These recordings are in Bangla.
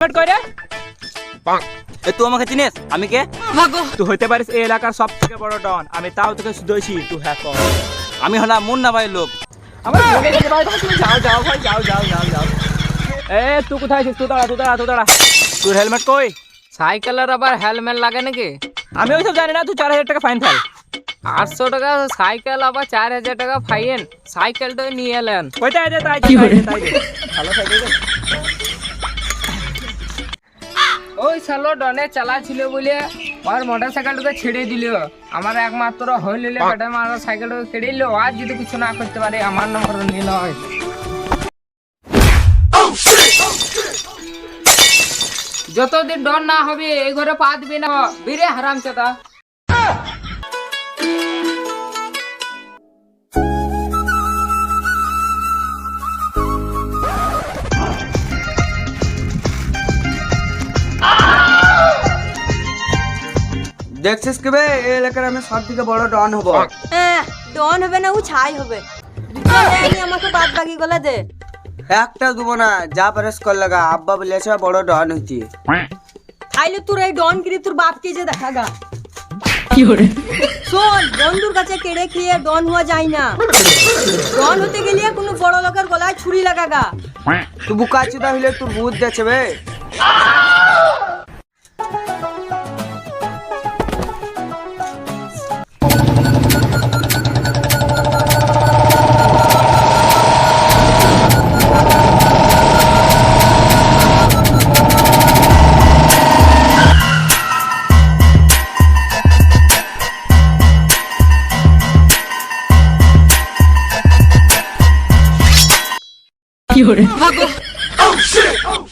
হেলমেট কই এ তুই আমাকে চিনিস? আমি কে? তুই হইতে পারিস এই এলাকার সব থেকে বড় ডন। আমি তাও তোকে শুধুছি তুই হ্যাঁ আমি হলাম মুন্না ভাই লোক। আমার ভুলে গেছে ভাই তুমি যাও যাও ভাই যাও যাও যাও যাও এ তুই কোথায় আছিস তুই দাঁড়া তুই দাঁড়া তুই দাঁড়া তোর হেলমেট কই সাইকেলের আবার হেলমেট লাগে নাকি আমি ওইসব জানি না তুই চার হাজার টাকা ফাইন ফেল আটশো টাকা সাইকেল আবার চার হাজার টাকা ফাইন সাইকেলটা নিয়ে এলেন ওইটা আছে তাই দে, তাই দে, তাই দে। ভালো সাইকেল দে। ওই সালো ডনে চালাছিল বলে ওর মোটর সাইকেলটাকে ছেড়ে দিল। আমার একমাত্র হইল ছেড়ে সাইকেলটাকে ছেড়ে দিল। আর যদি কিছু না করতে পারে আমার নম্বর নিল। হয় যতদিন ডর না হবে এই ঘরে পা দিবি না। বীরে হারাম চাতা দেখছিস কি বে? এই এলাকার আমি সব থেকে বড় ডন হব। হ্যাঁ। ডন হবে না ও ছাই হবে। আমাকে বাদ বাকি গলা দে। একটা দেবো না যা পারেস কর লাগা। আব্বা বলেছে বড় ডন হইতি। তাইলে তোর এই ডন গিরি তোর বাপকে যে দেখা গা। কি শোন বন্ধুর কাছে কেড়ে খেয়ে ডন হওয়া যায় না। ডন হতে গেলে কোনো বড় লোকের গলায় ছুরি লাগা গা। তুই বুকা চুদা হইলে তোর ভূত দেখছে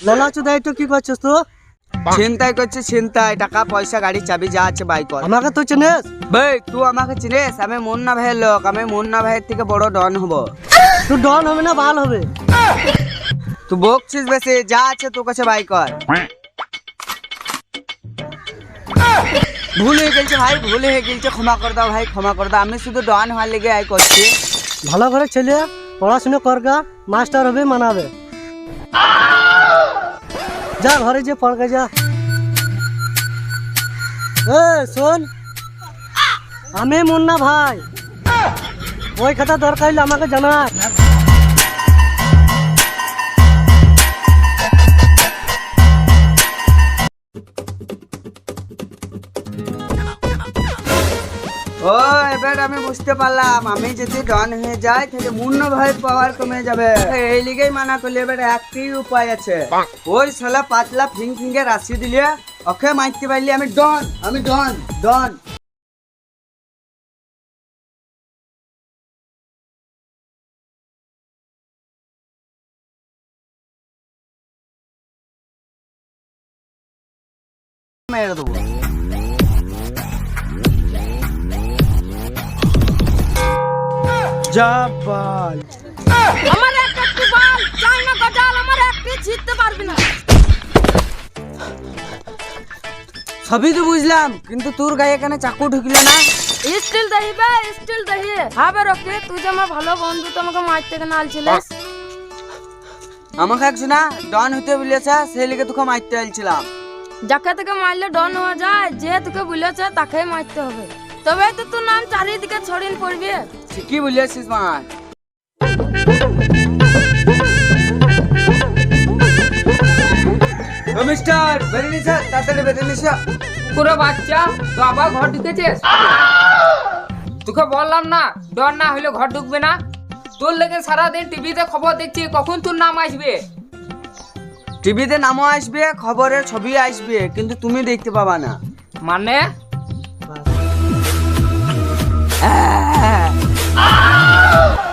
লালা চোদা এটা কি করছিস তো ছিনতাই করছে ছিনতাই টাকা পয়সা গাড়ি চাবি যা আছে বাই কর। আমাকে তো চিনিস? ভাই তুই আমাকে চিনিস? আমি মুন্না ভাইয়ের লোক আমি মুন্না ভাইয়ের থেকে বড় ডন হব। তুই ডন হবে না ভালো হবে। তুই বকছিস বেশি যা আছে তোর কাছে বাই কর। ভুল হয়ে গেছে ভাই ভুল হয়ে গেছে ক্ষমা করে দাও ভাই ক্ষমা করে দাও। আমি শুধু ডন হওয়ার লেগে আই করছি। ভালো করে ছেলে পড়াশোনা করগা, মাস্টার হবে, মানাবে। যা ঘরে যে পড়গে, যা। এ, শোন। আমি মুন্না ভাই। ওই খাতা দরকার হইলে আমাকে জানা ও এবার আমি বুঝতে পারলাম। আমি যদি ডন হয়ে যাই তাহলে মুন্ন ভাই পাওয়ার কমে যাবে। এই লিগেই মানা করলে এবার একটাই উপায় আছে। ওই শালা পাতলা ফিং ফিঙ্গে রাশি দিলে ওকে মারতে পারলি আমি ডন আমি ডন ডন। মেরে দেবো। জাপাল। আমার একটা বল চাই না গজাল আমার একটি জিততে পারবি না। সবই তো বুঝলাম কিন্তু তোর গায়ে এখানে চাকু ঢুকলে না? স্টিল দহি বে স্টিল দহি। হবে রকে তুই যে আমার ভালো বন্ধু তোমাকে মারতে কেন আলছিলিস আমাকে একজন না ডন হতে বলেছে সেই লিগে তোকে মারতে আলছিলাম যাকে তোকে মারলে ডন হওয়া যায় যে তোকে বলেছে তাকেই মারতে হবে। তবে তো তোর নাম চারিদিকে ছড়িয়ে পড়বে। ঠিকই বলেছিস মা? মিস্টার বেরিয়ে নিস তাড়াতাড়ি বেরিয়ে নিস পুরো বাচ্চা তো আবার ঘর ঢুকেছিস? তোকে বললাম না ডর না হলে ঘর ঢুকবে না। তোর লেগে সারাদিন টিভিতে খবর দেখছি কখন তোর নাম আসবে? টিভিতে নামও আসবে খবরের ছবি আসবে কিন্তু তুমি দেখতে পাবা না। মানে? আহ! Ah!